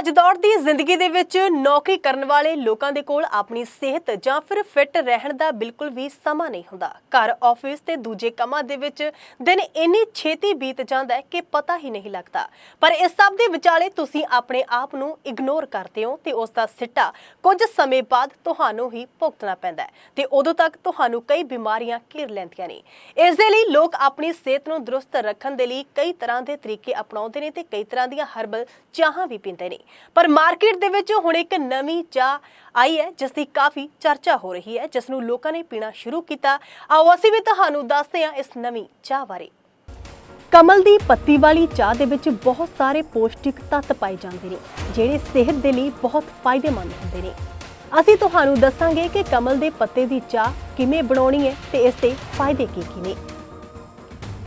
ਭੱਜ-ਦੌੜ ਦੀ ਜ਼ਿੰਦਗੀ ਦੇ ਵਿੱਚ ਨੌਕਰੀ ਕਰਨ ਵਾਲੇ ਲੋਕਾਂ ਦੇ ਕੋਲ ਆਪਣੀ ਸਿਹਤ ਜਾਂ ਫਿਰ ਫਿੱਟ ਰਹਿਣ ਦਾ ਬਿਲਕੁਲ ਵੀ ਸਮਾਂ ਨਹੀਂ ਹੁੰਦਾ। ਘਰ, ਆਫਿਸ ਤੇ ਦੂਜੇ ਕੰਮਾਂ ਦੇ ਵਿੱਚ ਦਿਨ ਇੰਨੀ ਛੇਤੀ ਬੀਤ ਜਾਂਦਾ ਹੈ ਕਿ ਪਤਾ ਹੀ ਨਹੀਂ ਲੱਗਦਾ। ਪਰ ਇਸ ਸਭ ਦੇ ਵਿਚਾਲੇ ਤੁਸੀਂ ਆਪਣੇ ਆਪ ਨੂੰ ਇਗਨੋਰ ਕਰਦੇ ਹੋ ਤੇ ਉਸ ਦਾ ਸਿੱਟਾ ਕੁਝ ਸਮੇਂ ਬਾਅਦ ਤੁਹਾਨੂੰ ਹੀ ਭੁਗਤਣਾ ਪੈਂਦਾ ਹੈ ਤੇ ਉਦੋਂ ਤੱਕ ਤੁਹਾਨੂੰ ਕਈ ਬਿਮਾਰੀਆਂ ਘੇਰ ਲੈਂਦੀਆਂ ਨੇ। ਇਸ ਦੇ ਲਈ ਲੋਕ ਆਪਣੀ ਸਿਹਤ ਨੂੰ ਦਰੁਸਤ ਰੱਖਣ ਦੇ ਲਈ ਕਈ ਤਰ੍ਹਾਂ ਦੇ ਤਰੀਕੇ ਅਪਣਾਉਂਦੇ ਨੇ ਤੇ ਕਈ ਤਰ੍ਹਾਂ ਦੀਆਂ ਹਰਬਲ ਚਾਹਾਂ ਵੀ ਪੀਂਦੇ ਨੇ। ਪਰ ਮਾਰਕੀਟ ਦੇ ਵਿੱਚ ਹੁਣ ਇੱਕ ਨਵੀਂ ਚਾਹ ਆਈ ਹੈ, ਜਿਸ ਦੀ ਕਾਫੀ ਚਰਚਾ ਹੋ ਰਹੀ ਹੈ, ਜਿਸ ਨੂੰ ਲੋਕਾਂ ਨੇ ਪੀਣਾ ਸ਼ੁਰੂ ਕੀਤਾ। ਆਓ ਅਸੀਂ ਵੀ ਤੁਹਾਨੂੰ ਦੱਸਦੇ ਹਾਂ ਇਸ ਨਵੀਂ ਚਾਹ ਬਾਰੇ। ਕਮਲ ਦੀ ਪੱਤੀ ਵਾਲੀ ਚਾਹ ਦੇ ਵਿੱਚ ਬਹੁਤ ਸਾਰੇ ਪੋਸ਼ਟਿਕ ਤੱਤ ਪਾਏ ਜਾਂਦੇ ਨੇ, ਜਿਹੜੇ ਸਿਹਤ ਦੇ ਲਈ ਬਹੁਤ ਫਾਇਦੇਮੰਦ ਹੁੰਦੇ ਨੇ। ਅਸੀਂ ਤੁਹਾਨੂੰ ਦੱਸਾਂਗੇ ਕਿ ਕਮਲ ਦੇ ਪੱਤੇ ਦੀ ਚਾਹ ਕਿਵੇਂ ਬਣਾਉਣੀ ਹੈ ਤੇ ਇਸ ਦੇ ਫਾਇਦੇ ਕੀ ਕੀ ਨੇ।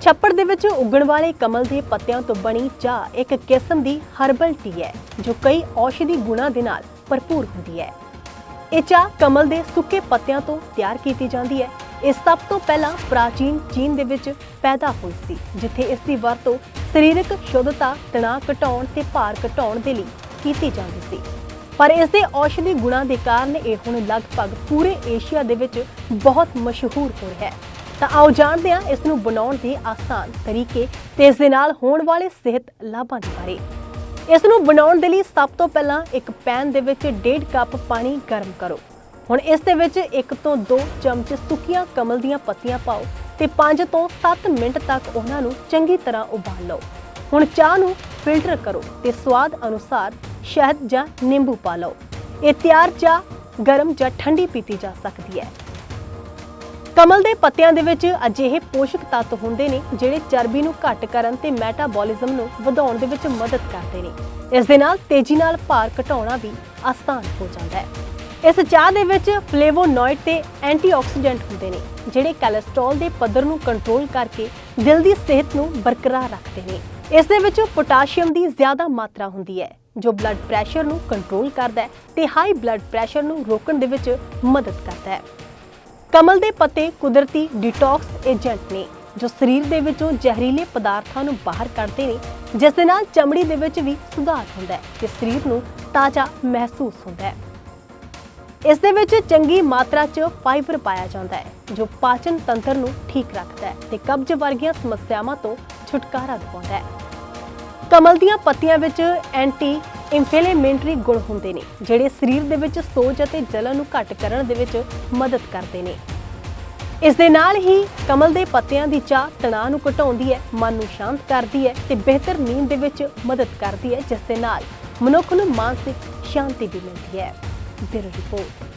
ਛੱਪੜ ਦੇ ਵਿੱਚ ਉੱਗਣ ਵਾਲੇ ਕਮਲ ਦੇ ਪੱਤਿਆਂ ਤੋਂ ਬਣੀ ਚਾਹ ਇੱਕ ਕਿਸਮ ਦੀ ਹਰਬਲ ਟੀ ਹੈ, ਜੋ ਕਈ ਔਸ਼ਧੀ ਗੁਣਾਂ ਦੇ ਨਾਲ ਭਰਪੂਰ ਹੁੰਦੀ ਹੈ। ਇਹ ਚਾਹ ਕਮਲ ਦੇ ਸੁੱਕੇ ਪੱਤਿਆਂ ਤੋਂ ਤਿਆਰ ਕੀਤੀ ਜਾਂਦੀ ਹੈ। ਇਹ ਸਭ ਤੋਂ ਪਹਿਲਾਂ ਪ੍ਰਾਚੀਨ ਚੀਨ ਦੇ ਵਿੱਚ ਪੈਦਾ ਹੋਈ ਸੀ, ਜਿੱਥੇ ਇਸ ਦੀ ਵਰਤੋਂ ਸਰੀਰਕ ਸ਼ੁੱਧਤਾ, ਤਣਾਅ ਘਟਾਉਣ ਤੇ ਭਾਰ ਘਟਾਉਣ ਦੇ ਲਈ ਕੀਤੀ ਜਾਂਦੀ ਸੀ। ਪਰ ਇਸ ਦੇ ਔਸ਼ਧੀ ਗੁਣਾਂ ਦੇ ਕਾਰਨ ਇਹ ਹੁਣ ਲਗਭਗ ਪੂਰੇ ਏਸ਼ੀਆ ਦੇ ਵਿੱਚ ਬਹੁਤ ਮਸ਼ਹੂਰ ਹੋ ਰਿਹਾ ਹੈ। ਤਾਂ ਆਓ ਜਾਣਦੇ ਹਾਂ ਇਸ ਨੂੰ ਬਣਾਉਣ ਦੇ ਆਸਾਨ ਤਰੀਕੇ ਤੇ ਇਸ ਦੇ ਨਾਲ ਹੋਣ ਵਾਲੇ ਸਿਹਤ ਲਾਭਾਂ ਦੇ ਬਾਰੇ। ਇਸ ਨੂੰ ਬਣਾਉਣ ਦੇ ਲਈ ਸਭ ਤੋਂ ਪਹਿਲਾਂ ਇੱਕ ਪੈਨ ਦੇ ਵਿੱਚ 1.5 ਕੱਪ ਪਾਣੀ ਗਰਮ ਕਰੋ। ਹੁਣ ਇਸ ਦੇ ਵਿੱਚ 1 ਤੋਂ 2 ਚਮਚ ਸੁੱਕੀਆਂ ਕਮਲ ਦੀਆਂ ਪੱਤੀਆਂ ਪਾਓ ਤੇ 5 ਤੋਂ 7 ਮਿੰਟ ਤੱਕ ਉਹਨਾਂ ਨੂੰ ਚੰਗੀ ਤਰ੍ਹਾਂ ਉਬਾਲ ਲਓ। ਹੁਣ ਚਾਹ ਨੂੰ ਫਿਲਟਰ ਕਰੋ ਤੇ ਸਵਾਦ ਅਨੁਸਾਰ ਸ਼ਹਿਦ ਜਾਂ ਨਿੰਬੂ ਪਾ ਲਓ। ਇਹ ਤਿਆਰ ਚਾਹ ਗਰਮ ਜਾਂ ਠੰਡੀ ਪੀਤੀ ਜਾ ਸਕਦੀ ਹੈ। ਕਮਲ ਦੇ ਪੱਤਿਆਂ ਦੇ ਵਿੱਚ ਅਜਿਹੇ ਪੋਸ਼ਕ ਤੱਤ ਹੁੰਦੇ ਨੇ ਜਿਹੜੇ ਚਰਬੀ ਨੂੰ ਘੱਟ ਕਰਨ ਤੇ ਮੈਟਾਬੋਲਿਜ਼ਮ ਨੂੰ ਵਧਾਉਣ ਦੇ ਵਿੱਚ ਮਦਦ ਕਰਦੇ ਨੇ। ਇਸ ਦੇ ਨਾਲ ਤੇਜ਼ੀ ਨਾਲ ਭਾਰ ਘਟਾਉਣਾ ਵੀ ਆਸਾਨ ਹੋ ਜਾਂਦਾ ਹੈ। ਇਸ ਚਾਹ ਦੇ ਵਿੱਚ ਫਲੇਵੋਨੋਇਡ ਤੇ ਐਂਟੀਆਕਸੀਡੈਂਟ ਹੁੰਦੇ ਨੇ, ਜਿਹੜੇ ਕੋਲੇਸਟ੍ਰੋਲ ਦੇ ਪੱਧਰ ਨੂੰ ਕੰਟਰੋਲ ਕਰਕੇ ਦਿਲ ਦੀ ਸਿਹਤ ਨੂੰ ਬਰਕਰਾਰ ਰੱਖਦੇ ਨੇ। ਇਸ ਦੇ ਵਿੱਚ ਪੋਟਾਸ਼ੀਅਮ ਦੀ ਜ਼ਿਆਦਾ ਮਾਤਰਾ ਹੁੰਦੀ ਹੈ, ਜੋ ਬਲੱਡ ਪ੍ਰੈਸ਼ਰ ਨੂੰ ਕੰਟਰੋਲ ਕਰਦਾ ਹੈ ਤੇ ਹਾਈ ਬਲੱਡ ਪ੍ਰੈਸ਼ਰ ਨੂੰ ਰੋਕਣ ਦੇ ਵਿੱਚ ਮਦਦ ਕਰਦਾ ਹੈ। ਕਮਲ ਦੇ ਪੱਤੇ ਕੁਦਰਤੀ ਡਿਟੌਕਸ ਏਜੰਟ ਨੇ, ਜੋ ਸਰੀਰ ਦੇ ਵਿੱਚੋਂ ਜ਼ਹਿਰੀਲੇ ਪਦਾਰਥਾਂ ਨੂੰ ਬਾਹਰ ਕੱਢਦੇ ਨੇ, ਜਿਸ ਦੇ ਨਾਲ ਚਮੜੀ ਦੇ ਵਿੱਚ ਵੀ ਸੁਧਾਰ ਹੁੰਦਾ ਹੈ ਤੇ ਸਰੀਰ ਨੂੰ ਤਾਜ਼ਾ ਮਹਿਸੂਸ ਹੁੰਦਾ ਹੈ। ਇਸ ਦੇ ਵਿੱਚ ਚੰਗੀ ਮਾਤਰਾ 'ਚ ਫਾਈਬਰ ਪਾਇਆ ਜਾਂਦਾ ਹੈ, ਜੋ ਪਾਚਨ ਤੰਤਰ ਨੂੰ ਠੀਕ ਰੱਖਦਾ ਹੈ ਤੇ ਕਬਜ਼ ਵਰਗੀਆਂ ਸਮੱਸਿਆਵਾਂ ਤੋਂ ਛੁਟਕਾਰਾ ਦਿਵਾਉਂਦਾ ਹੈ। ਕਮਲ ਦੀਆਂ ਪੱਤੀਆਂ ਵਿੱਚ ਐਂਟੀ ਇਨਫਲੇਮੇਟਰੀ ਗੁਣ ਹੁੰਦੇ ਨੇ, ਜਿਹੜੇ ਸਰੀਰ ਦੇ ਵਿੱਚ ਸੋਜ ਅਤੇ ਜਲਨ ਨੂੰ ਘੱਟ ਕਰਨ ਦੇ ਵਿੱਚ ਮਦਦ ਕਰਦੇ ਨੇ। ਇਸ ਦੇ ਨਾਲ ਹੀ ਕਮਲ ਦੇ ਪੱਤਿਆਂ ਦੀ ਚਾਹ ਤਣਾਅ ਨੂੰ ਘਟਾਉਂਦੀ ਹੈ, ਮਨ ਨੂੰ ਸ਼ਾਂਤ ਕਰਦੀ ਹੈ ਤੇ ਬਿਹਤਰ ਨੀਂਦ ਦੇ ਵਿੱਚ ਮਦਦ ਕਰਦੀ ਹੈ, ਜਿਸ ਦੇ ਨਾਲ ਮਨੁੱਖ ਨੂੰ ਮਾਨਸਿਕ ਸ਼ਾਂਤੀ ਵੀ ਮਿਲਦੀ ਹੈ। Bureau report.